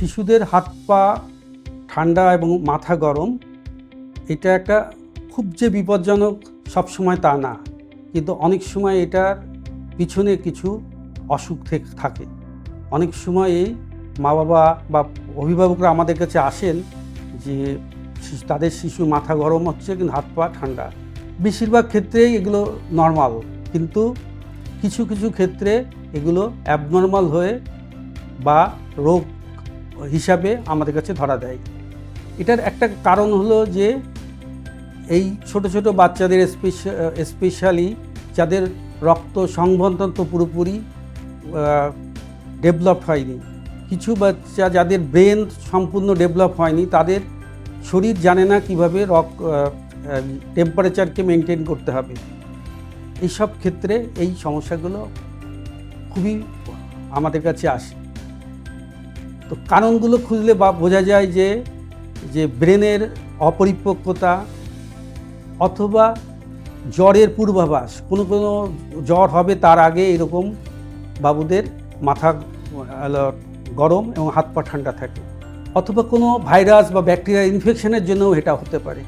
শিশুদের হাত পা ঠান্ডা এবং মাথা গরম, এটা একটা খুব যে বিপজ্জনক সবসময় তা না। কিন্তু অনেক সময় এটার পিছনে কিছু অসুখ থেকে থাকে। অনেক সময় এই মা বাবা বা অভিভাবকরা আমাদের কাছে আসেন যে তাদের শিশু মাথা গরম হচ্ছে কিন্তু হাত পা ঠান্ডা। বেশিরভাগ ক্ষেত্রেই এগুলো নর্মাল কিন্তু কিছু কিছু ক্ষেত্রে এগুলো অ্যাবনর্মাল হয়ে বা রোগ হিসাবে আমাদের কাছে ধরা দেয়। এটার একটা কারণ হলো যে এই ছোট ছোট বাচ্চাদের স্পেশালি যাদের রক্ত সংবন্ধন তো পুরোপুরি ডেভেলপ হয়নি। কিছু বাচ্চা যাদের ব্রেন সম্পূর্ণ ডেভেলপ হয়নি, তাদের শরীর জানে না কীভাবে রক টেম্পারেচারকে মেনটেন করতে হবে। এইসব ক্ষেত্রে এই সমস্যাগুলো খুবই আমাদের কাছে আসে। তো কারণগুলো খুঁজলে বা বোঝা যায় যে যে ব্রেনের অপরিপক্কতা অথবা জ্বরের পূর্বাভাস, কোনো কোনো জ্বর হবে তার আগে এরকম বাবুদের মাথা গরম এবং হাত পা ঠান্ডা থাকে। অথবা কোনো ভাইরাস বা ব্যাকটেরিয়া ইনফেকশনের জন্যও এটা হতে পারে।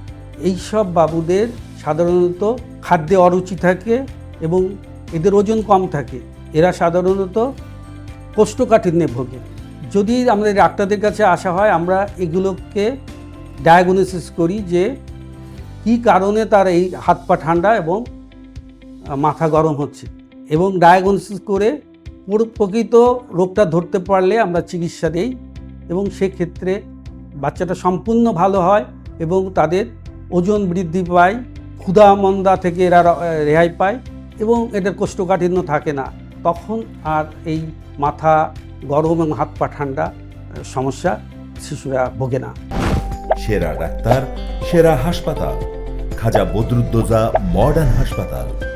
এই সব বাবুদের সাধারণত খাদ্যে অরুচি থাকে এবং এদের ওজন কম থাকে। এরা সাধারণত কোষ্ঠকাঠিন্যে ভোগে। যদি আমাদের ডাক্তারদের কাছে আসা হয়, আমরা এগুলোকে ডায়াগনোসিস করি যে কী কারণে তার এই হাত পা ঠান্ডা এবং মাথা গরম হচ্ছে। এবং ডায়াগনোসিস করে পুরো প্রকৃত রোগটা ধরতে পারলে আমরা চিকিৎসা দিই এবং সেক্ষেত্রে বাচ্চাটা সম্পূর্ণ ভালো হয় এবং তাদের ওজন বৃদ্ধি পায়, ক্ষুধা মন্দা থেকে এরা রেহাই পায় এবং এদের কোষ্ঠকাঠিন্য থাকে না। তখন আর এই মাথা গরম এবং হাত পা ঠান্ডা, সমস্যা, শিশুরা ভোগে না। সেরা ডাক্তার, সেরা হাসপাতাল। খাজা বদরুদ্দোজা মডার্ন হাসপাতাল।